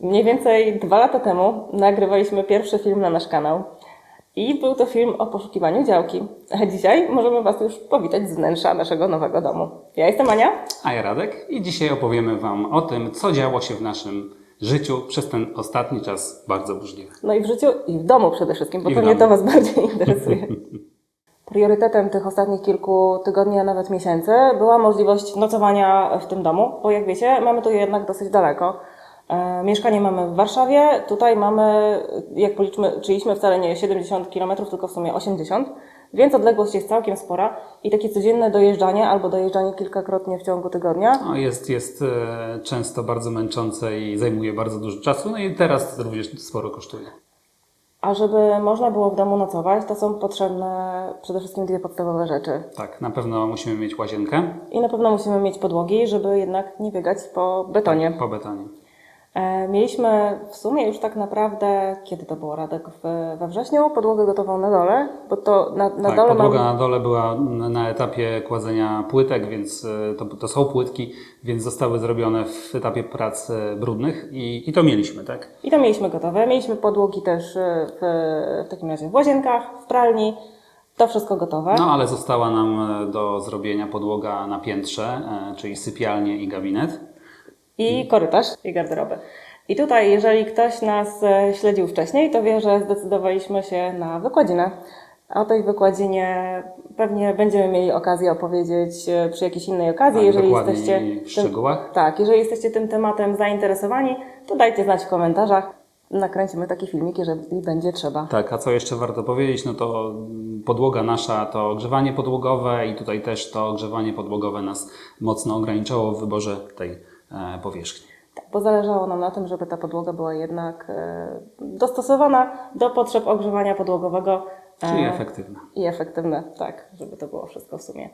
Mniej więcej dwa lata temu nagrywaliśmy pierwszy film na nasz kanał. I był to film o poszukiwaniu działki. A dzisiaj możemy Was już powitać z wnętrza naszego nowego domu. Ja jestem Ania. A ja Radek i dzisiaj opowiemy Wam o tym, co działo się w naszym życiu przez ten ostatni czas bardzo burzliwy. No i w życiu, i w domu przede wszystkim, bo I pewnie domu. to Was bardziej interesuje. Priorytetem tych ostatnich kilku tygodni, a nawet miesięcy była możliwość nocowania w tym domu, bo jak wiecie, mamy tu jednak dosyć daleko. E, mieszkanie mamy w Warszawie, tutaj mamy, jak policzmy, czyliśmy wcale nie 70 km, tylko w sumie 80, więc odległość jest całkiem spora i takie codzienne dojeżdżanie albo dojeżdżanie kilkakrotnie w ciągu tygodnia No, jest jest e, często bardzo męczące i zajmuje bardzo dużo czasu, no i teraz również sporo kosztuje. A żeby można było w domu nocować, to są potrzebne przede wszystkim dwie podstawowe rzeczy. Tak, na pewno musimy mieć łazienkę I na pewno musimy mieć podłogi, żeby jednak nie biegać po betonie. po betonie. E, mieliśmy w sumie już tak naprawdę, kiedy to było Radek, we wrześniu, podłogę gotową na dole, bo to na, na tak, dole podłoga mamy... na dole była na etapie kładzenia płytek, więc e, to, to są płytki, więc zostały zrobione w etapie prac e, brudnych i, i to mieliśmy, tak? I to mieliśmy gotowe. Mieliśmy podłogi też w, w takim razie w łazienkach, w pralni. To wszystko gotowe. No ale została nam do zrobienia podłoga na piętrze, czyli sypialnie i gabinet. I korytarz i garderoby. I tutaj, jeżeli ktoś nas e, śledził wcześniej, to wie, że zdecydowaliśmy się na wykładzinę. O tej wykładzinie pewnie będziemy mieli okazję opowiedzieć e, przy jakiejś innej okazji. Tak, jeżeli jesteście w szczegółach. tak, jeżeli jesteście tym tematem zainteresowani, to dajcie znać w komentarzach. Nakręcimy taki filmik, jeżeli będzie trzeba. Tak, a co jeszcze warto powiedzieć, no to podłoga nasza to ogrzewanie podłogowe i tutaj też to ogrzewanie podłogowe nas mocno ograniczało w wyborze tej powierzchni. Tak, bo zależało nam na tym, żeby ta podłoga była jednak e, dostosowana do potrzeb ogrzewania podłogowego. e, Czyli efektywna. I efektywne, tak, żeby to było wszystko w sumie.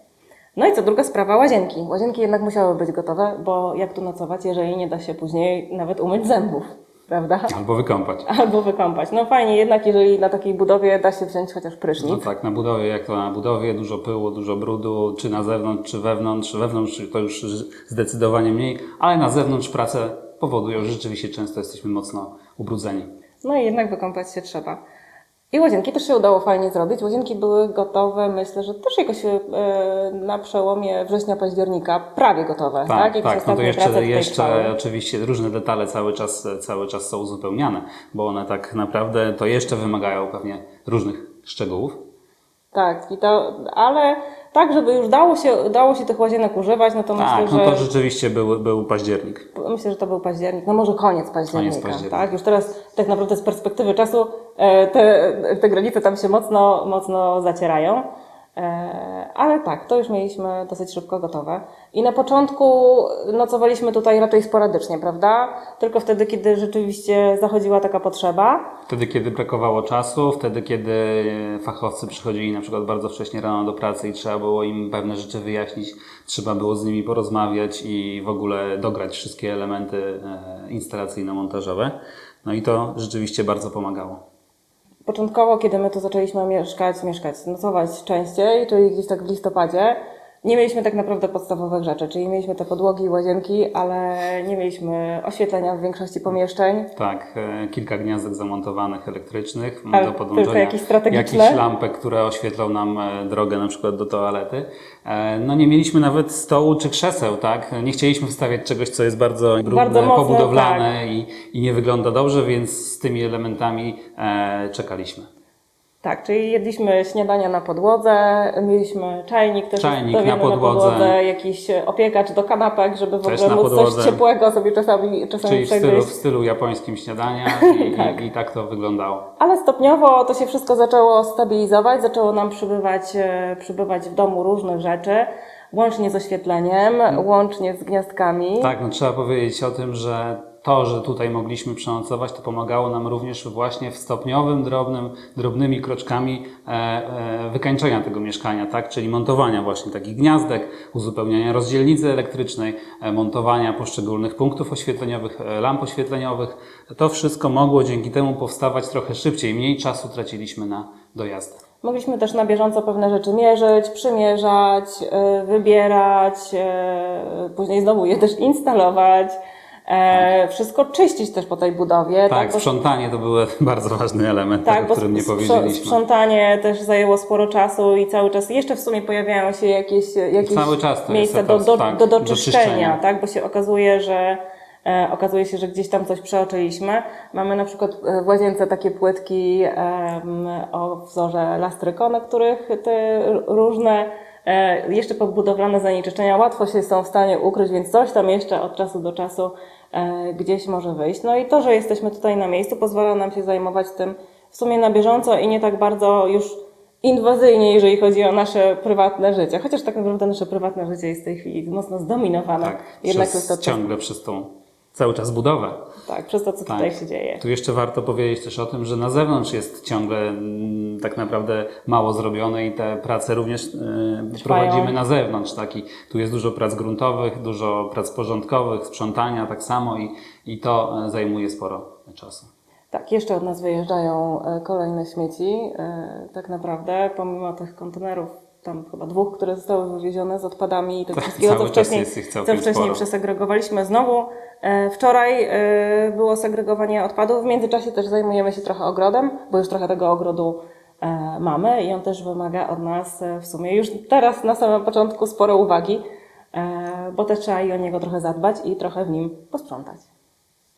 No i co druga sprawa, łazienki. Łazienki jednak musiały być gotowe, bo jak tu nocować, jeżeli nie da się później nawet umyć zębów, prawda? Albo wykąpać. Albo wykąpać. No fajnie, jednak jeżeli na takiej budowie da się wziąć chociaż No prysznic. tak, na budowie, jak to na budowie, dużo pyłu, dużo brudu, czy na zewnątrz, czy wewnątrz. Wewnątrz to już zdecydowanie mniej, ale na zewnątrz prace powodują, że rzeczywiście często jesteśmy mocno ubrudzeni. No i jednak wykąpać się trzeba. I łazienki też się udało fajnie zrobić. Łazienki były gotowe, myślę, że też jakoś e, na przełomie września-października, prawie gotowe. Tak, Tak, tak, no to jeszcze, jeszcze oczywiście różne detale cały czas, cały czas są uzupełniane, bo one tak naprawdę to jeszcze wymagają pewnie różnych szczegółów. Tak, i to, ale tak, żeby już dało się, dało się tych łazienek używać, no to Tak, myślę, no że to rzeczywiście był, był październik. myślę, że to był październik, no może koniec października, października. tak? Już teraz tak naprawdę z perspektywy czasu e, te, te granice tam się mocno, mocno zacierają. E, Ale tak, to już mieliśmy dosyć szybko gotowe. I na początku nocowaliśmy tutaj raczej sporadycznie, prawda? Tylko wtedy, kiedy rzeczywiście zachodziła taka potrzeba. Wtedy, kiedy brakowało czasu, wtedy, kiedy fachowcy przychodzili na przykład bardzo wcześnie rano do pracy i trzeba było im pewne rzeczy wyjaśnić, trzeba było z nimi porozmawiać i w ogóle dograć wszystkie elementy e, instalacyjno-montażowe. No i to rzeczywiście bardzo pomagało. Początkowo, kiedy my tu zaczęliśmy mieszkać, mieszkać, nocować częściej, czyli gdzieś tak w listopadzie, nie mieliśmy tak naprawdę podstawowych rzeczy, czyli mieliśmy te podłogi i łazienki, ale nie mieliśmy oświetlenia w większości pomieszczeń. Tak, e, kilka gniazdek zamontowanych elektrycznych Ale do podłączenia. tylko jakieś strategiczne? Jakichś lampek, które oświetlą nam e, drogę na przykład do toalety. E, No nie mieliśmy nawet stołu czy krzeseł, tak? Nie chcieliśmy wstawiać czegoś, co jest bardzo brudne, Bardzo mocno, pobudowlane i, i nie wygląda dobrze, więc z tymi elementami e, czekaliśmy. Tak, czyli jedliśmy śniadania na podłodze, mieliśmy czajnik też Czajnik ustawiony na podłodze. jakiś opiekacz do kanapek, żeby w ogóle na móc podłodze. coś ciepłego sobie czasami, czasami Czyli w stylu, w stylu japońskim śniadania i, Tak. i, i tak to wyglądało. Ale stopniowo to się wszystko zaczęło stabilizować, zaczęło nam przybywać, e, przybywać w domu różnych rzeczy, łącznie z oświetleniem, łącznie z gniazdkami. Tak, no trzeba powiedzieć o tym, że to, że tutaj mogliśmy przenocować, to pomagało nam również właśnie w stopniowym, drobnym, drobnymi kroczkami e, e, wykańczenia tego mieszkania, tak? Czyli montowania właśnie takich gniazdek, uzupełniania rozdzielnicy elektrycznej, e, montowania poszczególnych punktów oświetleniowych, lamp oświetleniowych. To wszystko mogło dzięki temu powstawać trochę szybciej, mniej czasu traciliśmy na dojazd. Mogliśmy też na bieżąco pewne rzeczy mierzyć, przymierzać, wybierać, później znowu je też instalować. E, Wszystko czyścić też po tej budowie. Tak, bo- sprzątanie to był bardzo ważny element, tak, o którym nie powiedzieliśmy. sprzątanie też zajęło sporo czasu i cały czas jeszcze w sumie pojawiają się jakieś, jakieś miejsca do, do, tak, do do doczyszczenia, czyszczenia. tak? bo się okazuje, że e, okazuje się, że gdzieś tam coś przeoczyliśmy. Mamy na przykład e, w łazience takie płytki o wzorze lastryko, na których te różne jeszcze podbudowlane zanieczyszczenia łatwo się są w stanie ukryć, więc coś tam jeszcze od czasu do czasu e, gdzieś może wyjść. No i to, że jesteśmy tutaj na miejscu pozwala nam się zajmować tym w sumie na bieżąco i nie tak bardzo już inwazyjnie, jeżeli chodzi o nasze prywatne życie. Chociaż tak naprawdę nasze prywatne życie jest w tej chwili mocno zdominowane. Tak, Jednak przez, ciągle przez tą cały czas budowę. tak, przez to, co Tak. tutaj się dzieje. Tu jeszcze warto powiedzieć też o tym, że na zewnątrz jest ciągle mm, tak naprawdę mało zrobione i te prace również e, prowadzimy na zewnątrz. Tak? I tu jest dużo prac gruntowych, dużo prac porządkowych, sprzątania tak samo i, i to e, zajmuje sporo czasu. Tak, jeszcze od nas wyjeżdżają e, kolejne śmieci. Tak naprawdę, pomimo tych kontenerów, tam chyba dwóch, które zostały wywiezione z odpadami i tego Tak, wszystkiego, co wcześniej, co wcześniej przesegregowaliśmy. Znowu e, wczoraj e, było segregowanie odpadów. W międzyczasie też zajmujemy się trochę ogrodem, bo już trochę tego ogrodu e, mamy i on też wymaga od nas w sumie już teraz na samym początku sporo uwagi, bo też trzeba i o niego trochę zadbać i trochę w nim posprzątać.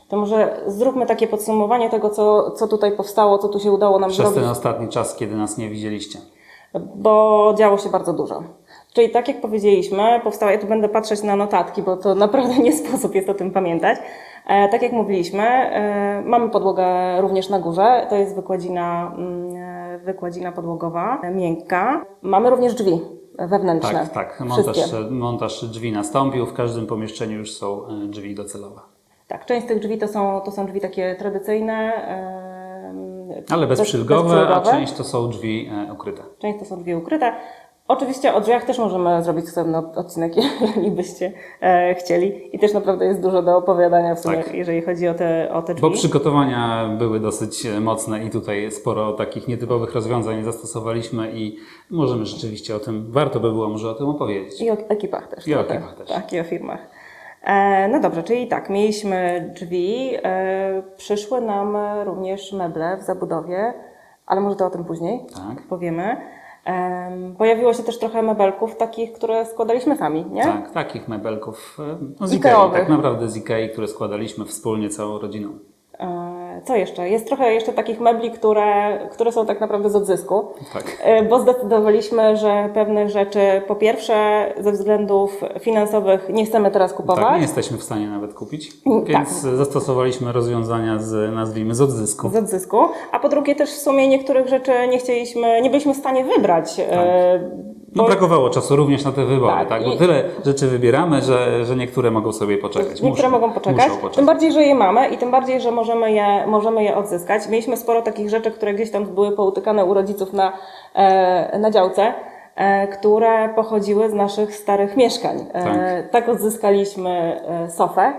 To może zróbmy takie podsumowanie tego, co, co tutaj powstało, co tu się udało nam Przez zrobić, ten ostatni czas, kiedy nas nie widzieliście. Bo działo się bardzo dużo. Czyli tak jak powiedzieliśmy, powstała, ja tu będę patrzeć na notatki, bo to naprawdę nie sposób jest o tym pamiętać. E, tak jak mówiliśmy, e, mamy podłogę również na górze, to jest wykładzina, mm, wykładzina podłogowa, miękka. Mamy również drzwi wewnętrzne. Tak, tak. Montaż, Wszystkie. montaż drzwi nastąpił. W każdym pomieszczeniu już są e, drzwi docelowe. Tak, część z tych drzwi to są, to są drzwi takie tradycyjne. Ale bez- bezprzylgowe, a część to są drzwi e, ukryte. Część to są drzwi ukryte. Oczywiście o drzwiach też możemy zrobić osobny odcinek, jeżeli byście e, chcieli. I też naprawdę jest dużo do opowiadania w sumie, Tak. jeżeli chodzi o te, o te drzwi. Bo przygotowania były dosyć e, mocne i tutaj sporo takich nietypowych rozwiązań zastosowaliśmy i możemy rzeczywiście o tym, warto by było może o tym opowiedzieć. I o ekipach też. I o ekipach też. Tak, i o firmach. E, no dobrze, czyli tak, mieliśmy drzwi, e, przyszły nam również meble w zabudowie, ale może to o tym później Tak. powiemy. Em, pojawiło się też trochę mebelków takich, które składaliśmy sami, nie? Tak, takich mebelków e, no z Ikei, tak naprawdę z Ikei, które składaliśmy wspólnie całą rodziną. Co jeszcze? Jest trochę jeszcze takich mebli, które, które są tak naprawdę z odzysku, Tak. E, bo zdecydowaliśmy, że pewnych rzeczy po pierwsze ze względów finansowych nie chcemy teraz kupować. Tak, nie jesteśmy w stanie nawet kupić, Mm, więc zastosowaliśmy rozwiązania z, nazwijmy, z odzysku. z odzysku, a po drugie też w sumie niektórych rzeczy nie chcieliśmy, nie byliśmy w stanie wybrać. e, No brakowało czasu również na te wybory, Tak, tak? Bo i- tyle rzeczy wybieramy, że, że niektóre mogą sobie poczekać. Niektóre muszą, mogą poczekać. Poczekać. Tym bardziej, że je mamy i tym bardziej, że możemy je, możemy je odzyskać. Mieliśmy sporo takich rzeczy, które gdzieś tam były poutykane u rodziców na, e, na działce, e, które pochodziły z naszych starych mieszkań. E, tak odzyskaliśmy e, sofę,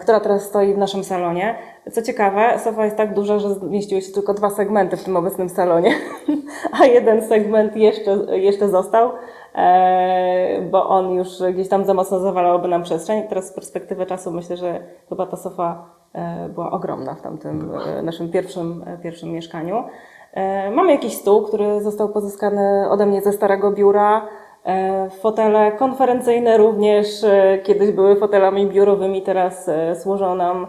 która teraz stoi w naszym salonie. Co ciekawe, sofa jest tak duża, że zmieściły się tylko dwa segmenty w tym obecnym salonie, a jeden segment jeszcze, jeszcze został, e, bo on już gdzieś tam za mocno zawalałby nam przestrzeń. Teraz z perspektywy czasu myślę, że chyba ta sofa e, była ogromna w tamtym e, naszym pierwszym, pierwszym mieszkaniu. Mamy jakiś stół, który został pozyskany ode mnie ze starego biura. Fotele konferencyjne również kiedyś były fotelami biurowymi, teraz służą nam,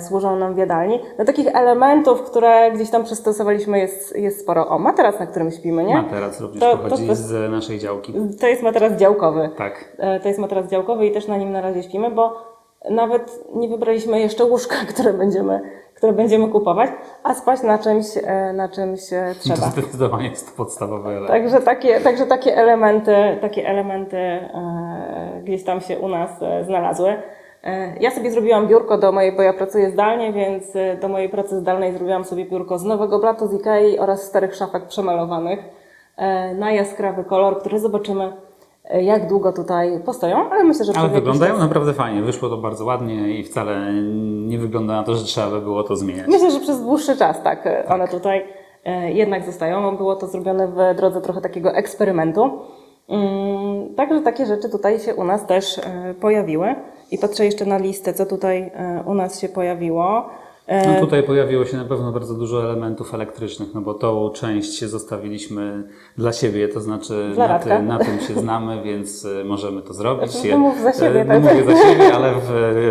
służą nam w jadalni. No, takich elementów, które gdzieś tam przystosowaliśmy jest, jest sporo. O, materac, na którym śpimy, nie? Materac również To- pochodzi to- z naszej działki. To jest materac działkowy. Tak. E, To jest materac działkowy i też na nim na razie śpimy, bo nawet nie wybraliśmy jeszcze łóżka, które będziemy, które będziemy kupować, a spać na czymś, e, na czymś e, To trzeba. zdecydowanie jest to podstawowy element. Także takie, także takie elementy, takie elementy e, gdzieś tam się u nas e, znalazły. E, Ja sobie zrobiłam biurko do mojej, bo ja pracuję zdalnie, więc e, do mojej pracy zdalnej zrobiłam sobie biurko z nowego blatu z Ikei oraz starych szafek przemalowanych e, na jaskrawy kolor, który zobaczymy jak długo tutaj postoją, ale myślę, że Ale wyglądają czas- naprawdę fajnie. Wyszło to bardzo ładnie i wcale nie wygląda na to, że trzeba by było to zmieniać. Myślę, że przez dłuższy czas tak, e, one tutaj jednak zostają. Było to zrobione w drodze trochę takiego eksperymentu. Mm, Także takie rzeczy tutaj się u nas też pojawiły. I patrzę jeszcze na listę, co tutaj e, u nas się pojawiło. E, No tutaj pojawiło się na pewno bardzo dużo elementów elektrycznych, no bo tą część zostawiliśmy dla siebie, to znaczy na, ty, na tym się znamy, więc y, możemy to zrobić. Znaczy, mów za siebie, E, tak? No mówię za siebie, ale w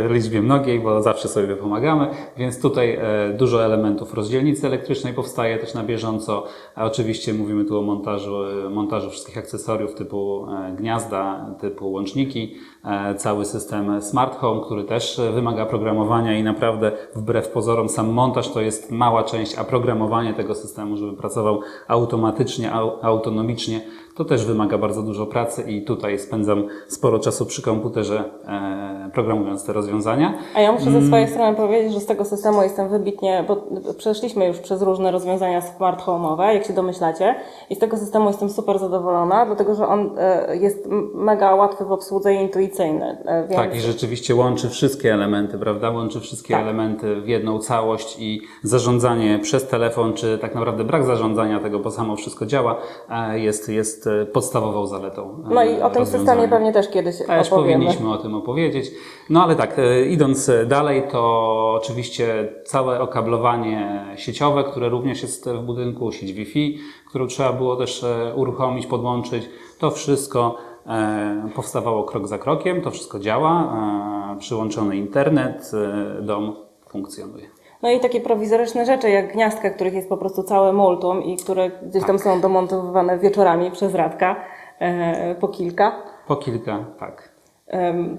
e, liczbie mnogiej, bo zawsze sobie pomagamy, więc tutaj e, dużo elementów rozdzielnicy elektrycznej powstaje też na bieżąco, a oczywiście mówimy tu o montażu, e, montażu wszystkich akcesoriów typu e, gniazda, typu łączniki, e, cały system Smart Home, który też e, wymaga programowania i naprawdę wbrew pozorom sam montaż to jest mała część, a programowanie tego systemu, żeby pracował automatycznie, au, autonomicznie, to też wymaga bardzo dużo pracy i tutaj spędzam sporo czasu przy komputerze e, programując te rozwiązania. A ja muszę Mm. ze swojej strony powiedzieć, że z tego systemu jestem wybitnie, bo przeszliśmy już przez różne rozwiązania smart home'owe, jak się domyślacie, i z tego systemu jestem super zadowolona, dlatego że on e, jest mega łatwy w obsłudze i intuicyjny. e, Więc... Tak, i rzeczywiście łączy wszystkie elementy, prawda? Łączy wszystkie Tak. elementy w jedną całość i zarządzanie przez telefon, czy tak naprawdę brak zarządzania tego, bo samo wszystko działa, e, jest, jest e, podstawową zaletą. e, No i o tym systemie pewnie też kiedyś Też opowiemy. powinniśmy o tym opowiedzieć. No ale tak, e, idąc dalej, to oczywiście całe okablowanie sieciowe, które również jest w budynku, sieć Wi-Fi, którą trzeba było też uruchomić, podłączyć. To wszystko powstawało krok za krokiem, to wszystko działa. Przyłączony internet, dom funkcjonuje. No i takie prowizoryczne rzeczy, jak gniazdka, których jest po prostu całe multum i które gdzieś tam są domontowywane wieczorami przez Radka, e, po kilka. Po kilka, tak.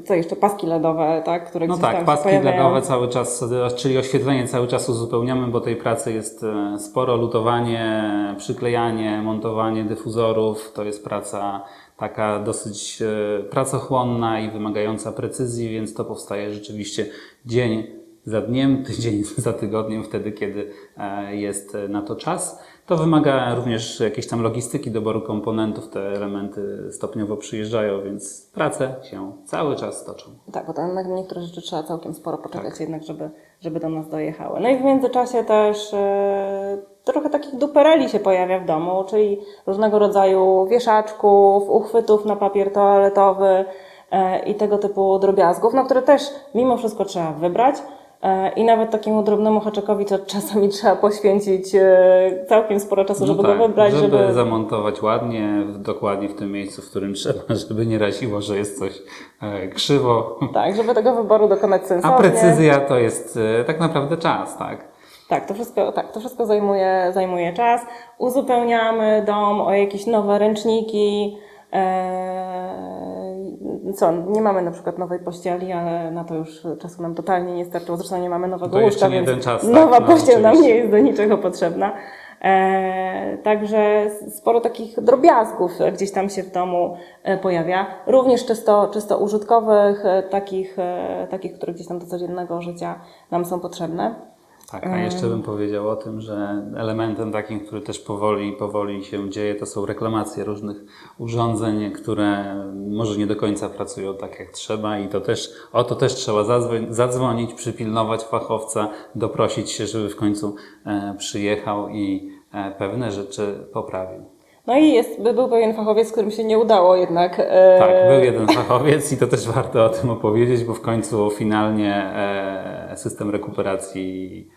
Co jeszcze? Paski LEDowe, tak? Które No tak, paski pojawiają. LEDowe cały czas, czyli oświetlenie cały czas uzupełniamy, bo tej pracy jest e, sporo. Lutowanie, przyklejanie, montowanie dyfuzorów to jest praca taka dosyć e, pracochłonna i wymagająca precyzji, więc to powstaje rzeczywiście dzień za dniem, tydzień za tygodniem, wtedy kiedy e, jest na to czas. To wymaga również jakiejś tam logistyki, doboru komponentów, te elementy stopniowo przyjeżdżają, więc prace się cały czas toczą. Tak, bo tam na niektóre rzeczy trzeba całkiem sporo poczekać jednak, żeby, żeby do nas dojechały. No i w międzyczasie też e, trochę takich dupereli się pojawia w domu, czyli różnego rodzaju wieszaczków, uchwytów na papier toaletowy e, i tego typu drobiazgów, na które też mimo wszystko trzeba wybrać. E, I nawet takiemu drobnemu haczekowi to czasami trzeba poświęcić e, całkiem sporo czasu, żeby no tak, go wybrać, żeby, żeby, zamontować ładnie, dokładnie w tym miejscu, w którym trzeba, żeby nie raziło, że jest coś e, krzywo. tak, żeby tego wyboru dokonać A sensownie. precyzja to jest tak naprawdę czas, tak? Tak, to wszystko, tak, to wszystko zajmuje, zajmuje czas. Uzupełniamy dom o jakieś nowe ręczniki. Eee, co, nie mamy na przykład nowej pościeli, ale na to już czasu nam totalnie nie starczyło. Zresztą nie mamy nowego To łóżka, więc czas, tak, nowa no, pościel nam nie jest do niczego potrzebna. Eee, także sporo takich drobiazgów gdzieś tam się w domu e, pojawia. Również czysto, czysto użytkowych, e, takich, e, takich, które gdzieś tam do codziennego życia nam są potrzebne. Tak, a jeszcze bym powiedział o tym, że elementem takim, który też powoli, powoli się dzieje, to są reklamacje różnych urządzeń, które może nie do końca pracują tak jak trzeba i to też, o to też trzeba zadzwonić, przypilnować fachowca, doprosić się, żeby w końcu e, przyjechał i e, pewne rzeczy poprawił. No i jest, by- był pewien fachowiec, z którym się nie udało jednak. e, Tak, był jeden fachowiec i to też warto o tym opowiedzieć, bo w końcu finalnie system rekuperacji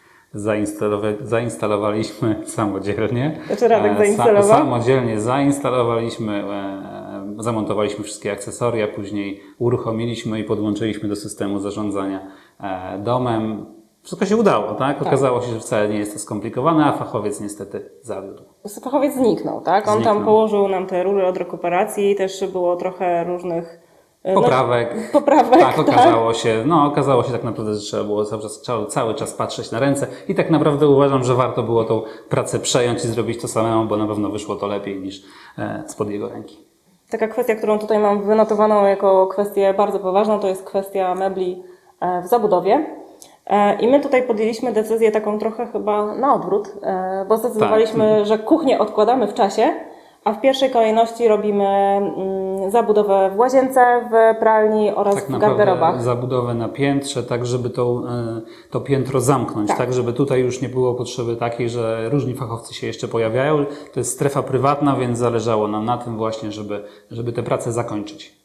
zainstalowaliśmy samodzielnie. Znaczy Radek E, zainstalował? Sa- samodzielnie zainstalowaliśmy, e, zamontowaliśmy wszystkie akcesoria, później uruchomiliśmy i podłączyliśmy do systemu zarządzania e, domem. Wszystko się udało, tak? Okazało się, że wcale nie jest to skomplikowane, a fachowiec niestety zawiódł. Fachowiec zniknął, tak? On tam Zniknął. położył nam te rury od rekuperacji, też było trochę różnych e, no, Poprawek. poprawek, Tak, okazało się, no okazało się tak naprawdę, że trzeba było cały czas, cały, czas patrzeć na ręce i tak naprawdę uważam, że warto było tą pracę przejąć i zrobić to samemu, bo na pewno wyszło to lepiej niż e, spod jego ręki. Taka kwestia, którą tutaj mam wynotowaną jako kwestię bardzo poważną, to jest kwestia mebli e, w zabudowie. E, I my tutaj podjęliśmy decyzję taką trochę chyba na odwrót, bo zdecydowaliśmy, że kuchnię odkładamy w czasie, a w pierwszej kolejności robimy mm, zabudowę w łazience, w pralni oraz Tak w garderobach. zabudowę na piętrze, tak żeby to, e, to piętro zamknąć, Tak. tak. żeby tutaj już nie było potrzeby takiej, że różni fachowcy się jeszcze pojawiają. To jest strefa prywatna, więc zależało nam na tym właśnie, żeby, żeby te prace zakończyć.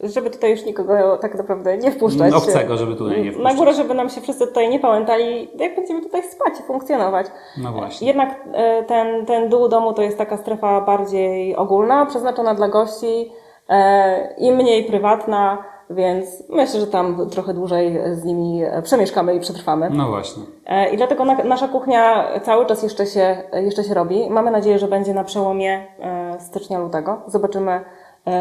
Żeby tutaj już nikogo tak naprawdę nie wpuszczać. Obcego, żeby tutaj nie Na wpuszczać. górę, żeby nam się wszyscy tutaj nie pamiętali, jak będziemy tutaj spać i funkcjonować. No właśnie. Jednak e, ten, ten dół domu to jest taka strefa bardziej ogólna, przeznaczona dla gości e, i mniej prywatna, więc myślę, że tam trochę dłużej z nimi przemieszkamy i przetrwamy. No właśnie. E, I dlatego na, nasza kuchnia cały czas jeszcze się, jeszcze się robi. Mamy nadzieję, że będzie na przełomie stycznia-lutego. Zobaczymy,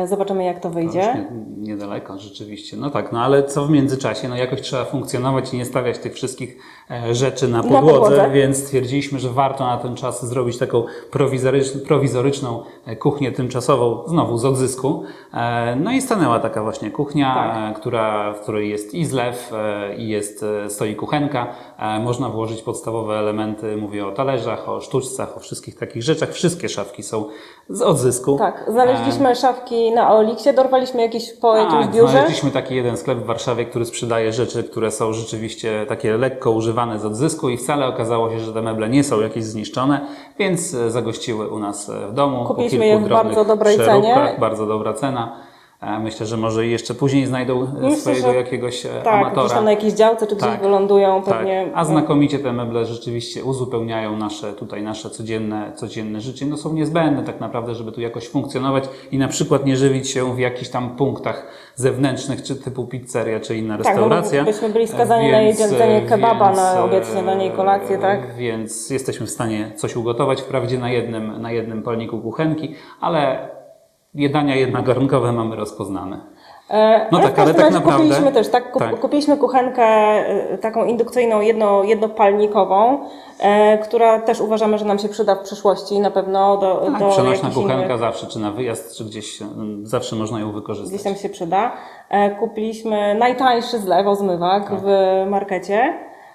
zobaczymy jak to To wyjdzie. już nie, niedaleko, rzeczywiście. No tak, no ale co w międzyczasie? No jakoś trzeba funkcjonować i nie stawiać tych wszystkich e, rzeczy na podłodze, podłodze. więc stwierdziliśmy, że warto na ten czas zrobić taką prowizorycz, prowizoryczną e, kuchnię tymczasową, znowu z odzysku. E, No i stanęła taka właśnie kuchnia, Tak. e, która, w której jest i zlew, e, i jest, e, stoi kuchenka. E, Można włożyć podstawowe elementy, mówię o talerzach, o sztuczcach, o wszystkich takich rzeczach. Wszystkie szafki są z odzysku. Tak, znaleźliśmy szafki na Oliksie, dorwaliśmy jakieś po jakimś Tak, biurze. znaleźliśmy taki jeden sklep w Warszawie, który sprzedaje rzeczy, które są rzeczywiście takie lekko używane z odzysku i wcale okazało się, że te meble nie są jakieś zniszczone, więc e, zagościły u nas e, w domu. po Kupiliśmy kilku je w bardzo dobrej cenie. Bardzo dobra cena. E, Myślę, że może jeszcze później znajdą Myślę, swojego że jakiegoś Tak, amatora. tam na jakiejś działce, czy gdzieś Tak, wylądują Tak, pewnie. a znakomicie te meble rzeczywiście uzupełniają nasze tutaj nasze codzienne, codzienne życie. No są niezbędne tak naprawdę, żeby tu jakoś funkcjonować i na przykład nie żywić się w jakichś tam punktach zewnętrznych, czy typu pizzeria, czy inna Tak, restauracja. byśmy byli skazani na jedzenie kebaba na obiad, śniadanie i kolację, tak? e, Więc jesteśmy w stanie coś ugotować, wprawdzie na jednym, na jednym palniku kuchenki, ale jedania jednogarnkowe mamy rozpoznane. E, No ale tak, ale tak naprawdę- kupiliśmy też, tak, tak. kupiliśmy kuchenkę e, taką indukcyjną, jedno, jednopalnikową, e, która też uważamy, że nam się przyda w przyszłości na pewno do, Tak, do przenośna kuchenka innych, zawsze, czy na wyjazd, czy gdzieś, mm, zawsze można ją wykorzystać. gdzieś tam się przyda. E, kupiliśmy najtańszy zlew, zmywak Tak. w markecie.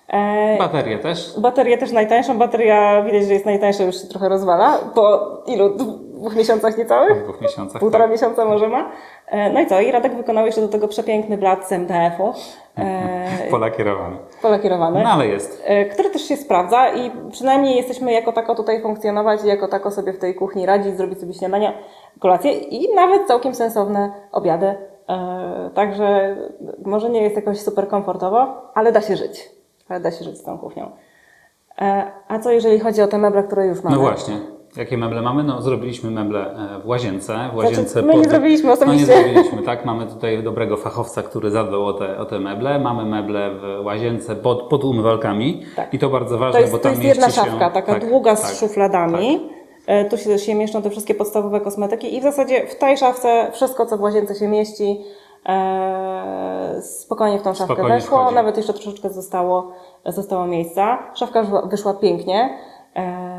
E, Baterie też. Baterię też najtańszą. Bateria widać, że jest najtańsza, już się trochę rozwala. Po ilu? Dwóch miesiącach niecałych? W dwóch miesiącach. Półtora tak. miesiąca może ma. E, No i co? I Radek wykonał jeszcze do tego przepiękny blat z MDF-u. E, Polakierowany. polakierowany. No ale jest. e, Który też się sprawdza i przynajmniej jesteśmy jako tako tutaj funkcjonować i jako tako sobie w tej kuchni radzić, zrobić sobie śniadania, kolację i nawet całkiem sensowne obiady. Także może nie jest jakoś super komfortowo, ale da się żyć. Ale da się żyć z tą kuchnią. A co jeżeli chodzi o te meble, które już mamy? No właśnie. Jakie meble mamy? No zrobiliśmy meble e, w łazience. W łazience Znaczy, my nie zrobiliśmy osobiście. No nie zrobiliśmy, tak. Mamy tutaj dobrego fachowca, który zadbał o te, o te meble. Mamy meble w łazience pod, pod umywalkami. Tak. I to bardzo To ważne, jest, bo to tam jest mieści jedna się... szafka, taka tak, długa z tak, szufladami. E, Tu się, się mieszczą te wszystkie podstawowe kosmetyki i w zasadzie w tej szafce wszystko, co w łazience się mieści, e, spokojnie w tą szafkę Spokojnie weszło. wchodzi. Nawet jeszcze troszeczkę zostało, zostało miejsca. Szafka wyszła, wyszła pięknie. E,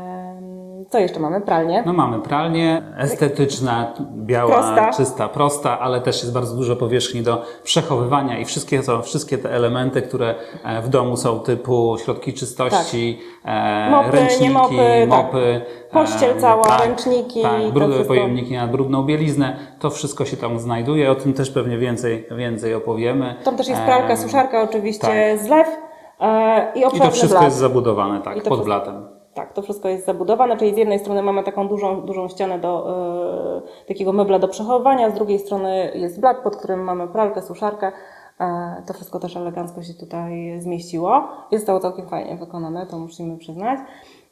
Co jeszcze mamy? Pralnię. No mamy pralnię estetyczna, biała, Prosta. czysta, prosta, ale też jest bardzo dużo powierzchni do przechowywania i wszystkie, są, wszystkie te elementy, które e, w domu są typu środki czystości, e, Tak. Mopy, ręczniki, mopy, tak. mopy, Pościel e, cała, ręczniki, tak, to brudne pojemniki na brudną bieliznę, to wszystko się tam znajduje, o tym też pewnie więcej, więcej opowiemy. Tam też jest pralka, E, suszarka oczywiście, tak. zlew e, i I obszerny to wszystko jest zabudowane, tak, I to pod wszystko- blatem. Tak, to wszystko jest zabudowane, czyli z jednej strony mamy taką dużą, dużą ścianę do e, takiego mebla do przechowywania, z drugiej strony jest blat, pod którym mamy pralkę, suszarkę. E, to wszystko też elegancko się tutaj zmieściło. Jest to całkiem fajnie wykonane, to musimy przyznać.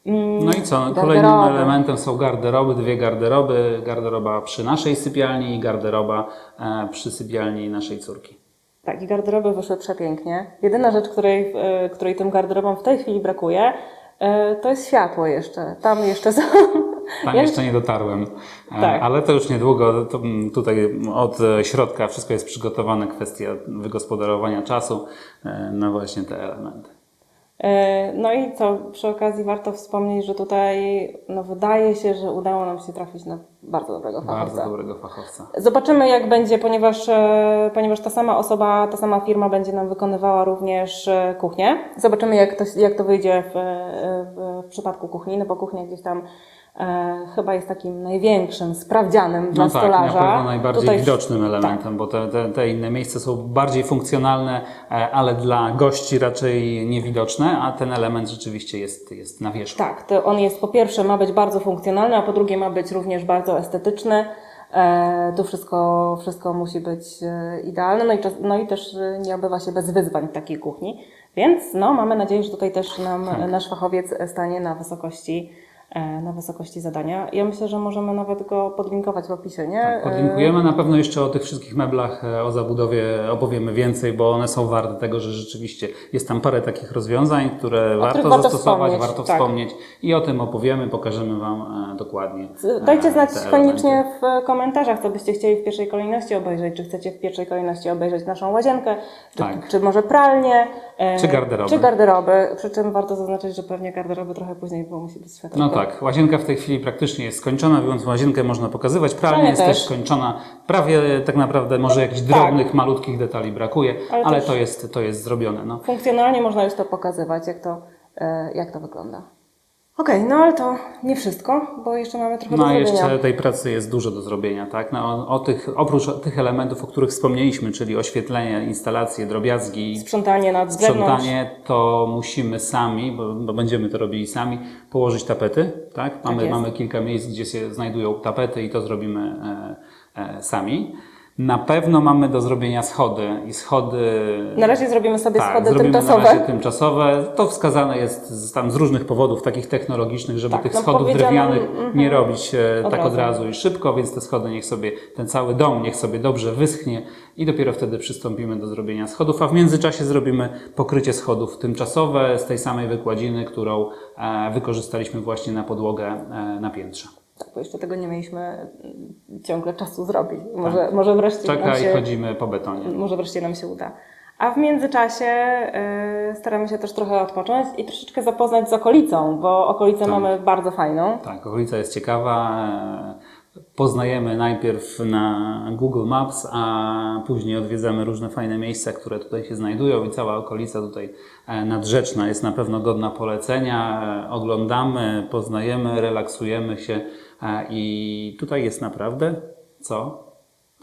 Mm, No i co? No, garderoby. Kolejnym elementem są garderoby, dwie garderoby. Garderoba przy naszej sypialni i garderoba e, przy sypialni naszej córki. Tak, i garderoby wyszły przepięknie. Jedyna rzecz, której, której tym garderobom w tej chwili brakuje, to jest światło jeszcze. Tam jeszcze są... Tam jeszcze nie dotarłem, e, Tak. ale to już niedługo. To, mm, tutaj od e, środka wszystko jest przygotowane. Kwestia wygospodarowania czasu e, na właśnie te elementy. E, No i co, przy okazji warto wspomnieć, że tutaj no wydaje się, że udało nam się trafić na bardzo dobrego fachowca. Bardzo dobrego fachowca. Zobaczymy, jak będzie, ponieważ, e, ponieważ ta sama osoba, ta sama firma będzie nam wykonywała również e, kuchnię. Zobaczymy, jak to, jak to wyjdzie w, w, przypadku kuchni, no bo kuchnia gdzieś tam chyba jest takim największym sprawdzianem dla No tak, stolarza. na pewno najbardziej Tutaj- widocznym elementem, bo te, te, te inne miejsca są bardziej funkcjonalne, e, ale dla gości raczej niewidoczne, a ten element rzeczywiście jest, jest na wierzchu. Tak, to on jest po pierwsze ma być bardzo funkcjonalny, a po drugie ma być również bardzo estetyczny. E, tu wszystko, wszystko musi być e, idealne, no i, czas, no i też e, nie obywa się bez wyzwań w takiej kuchni. Więc no, mamy nadzieję, że tutaj też nam Tak. e, nasz fachowiec stanie na wysokości, e, na wysokości zadania. Ja myślę, że możemy nawet go podlinkować w opisie, nie? Tak, Podlinkujemy na pewno jeszcze o tych wszystkich meblach, e, o zabudowie opowiemy więcej, bo one są warte tego, że rzeczywiście jest tam parę takich rozwiązań, które warto warto zastosować, wspomnieć, warto tak. wspomnieć i o tym opowiemy, pokażemy Wam e, dokładnie. E, Dajcie e, znać koniecznie elementy. w komentarzach, co byście chcieli w pierwszej kolejności obejrzeć. Czy chcecie w pierwszej kolejności obejrzeć naszą łazienkę, czy, Tak. czy może pralnię, e, Czy garderoby. Czy garderoby. Przy czym warto zaznaczyć, że pewnie garderoby trochę później, bo musi być światło. No tak, łazienka w tej chwili praktycznie jest skończona, więc łazienkę można pokazywać. Pralnia jest też też. skończona. Prawie tak naprawdę może jakichś tak. drobnych, malutkich detali brakuje, Ale ale, to, jest, to jest zrobione. No. Funkcjonalnie można już to pokazywać, jak to, e, jak to wygląda. Okej, no ale to nie wszystko, bo jeszcze mamy trochę No do zrobienia. jeszcze tej pracy jest dużo do zrobienia, tak? No, o, tych, oprócz tych elementów, o których wspomnieliśmy, czyli oświetlenie, instalacje, drobiazgi, Sprzątanie na zewnątrz. sprzątanie, to musimy sami, bo, bo będziemy to robili sami, położyć tapety, tak? Mamy, jest. mamy kilka miejsc, gdzie się znajdują tapety i to zrobimy e, e, sami. Na pewno mamy do zrobienia schody i schody Na razie zrobimy sobie tak, schody zrobimy tymczasowe. na razie tymczasowe. To wskazane jest z, tam z różnych powodów, takich technologicznych, żeby Tak, tych no schodów drewnianych mhm. nie robić e, Od tak od razu. razu i szybko, więc te schody niech sobie, ten cały dom niech sobie dobrze wyschnie i dopiero wtedy przystąpimy do zrobienia schodów, a w międzyczasie zrobimy pokrycie schodów tymczasowe z tej samej wykładziny, którą e, wykorzystaliśmy właśnie na podłogę e, na piętrze. Tak, bo jeszcze tego nie mieliśmy mm, ciągle czasu zrobić. Może, może wreszcie nam Czeka się... i chodzimy po betonie. może wreszcie nam się uda. A w międzyczasie y, staramy się też trochę odpocząć i troszeczkę zapoznać z okolicą, bo okolicę Tak. mamy bardzo fajną. Tak, okolica jest ciekawa. e, Poznajemy najpierw na Google Maps, a później odwiedzamy różne fajne miejsca, które tutaj się znajdują i cała okolica tutaj e, nadrzeczna jest na pewno godna polecenia. E, Oglądamy, poznajemy, relaksujemy się i tutaj jest naprawdę co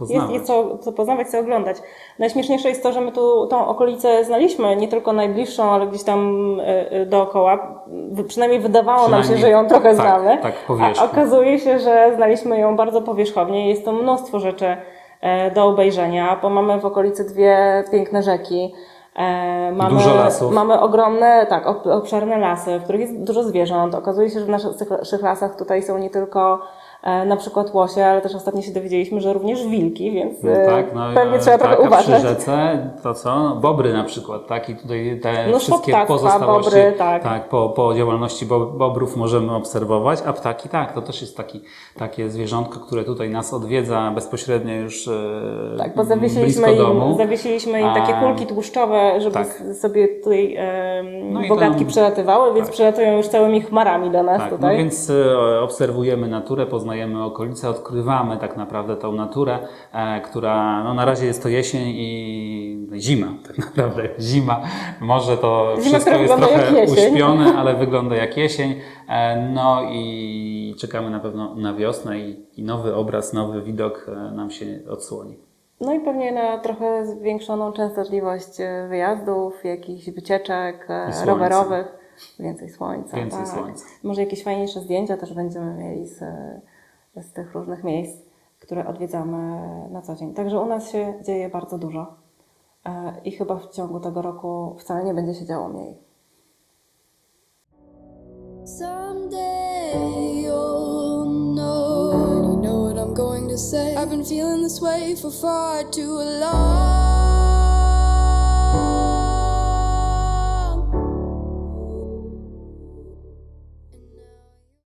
Jest, poznawać. jest co, co poznawać, co oglądać. Najśmieszniejsze jest to, że my tu tą okolicę znaliśmy, nie tylko najbliższą, ale gdzieś tam y, y, dookoła. Przynajmniej wydawało nam się, Przynajmniej że ją trochę tak, znamy. tak, a powierzchni. okazuje się, że znaliśmy ją bardzo powierzchownie. Jest to mnóstwo rzeczy e, do obejrzenia, bo mamy w okolicy dwie piękne rzeki. E, mamy, Dużo lasów. Mamy ogromne, tak, ob- obszerne lasy, w których jest dużo zwierząt. Okazuje się, że w naszych lasach tutaj są nie tylko na przykład łosie, ale też ostatnio się dowiedzieliśmy, że również wilki, więc No e, tak, no, pewnie e, trzeba tak, trochę uważać. przy rzece to co? No, bobry na przykład, tak? I tutaj te Mnóstwo wszystkie ptactwa, pozostałości bobry, tak. po, po działalności bo, bobrów możemy obserwować, a ptaki tak, to też jest taki, takie zwierzątko, które tutaj nas odwiedza bezpośrednio już e, Tak, bo zawiesiliśmy blisko im, domu. zawiesiliśmy im takie kulki tłuszczowe, żeby tak. sobie tutaj em, No bogatki przelatywały, więc przylatują już całymi chmarami do nas Tak, no tutaj. więc e, obserwujemy naturę, poznajemy okolice, odkrywamy tak naprawdę tą naturę, e, która no, na razie jest to jesień i zima, tak naprawdę zima. Może to Zima, wszystko jest trochę uśpione, ale wygląda jak jesień. E, no i czekamy na pewno na wiosnę i, i nowy obraz, nowy widok e, nam się odsłoni. No i pewnie na trochę zwiększoną częstotliwość wyjazdów, jakichś wycieczek rowerowych, więcej słońca. Więcej tak. słońca. Może jakieś fajniejsze zdjęcia też będziemy mieli z, z tych różnych miejsc, które odwiedzamy na co dzień. Także u nas się dzieje bardzo dużo e, i chyba w ciągu tego roku wcale nie będzie się działo mniej. I've been feeling this way for far too long.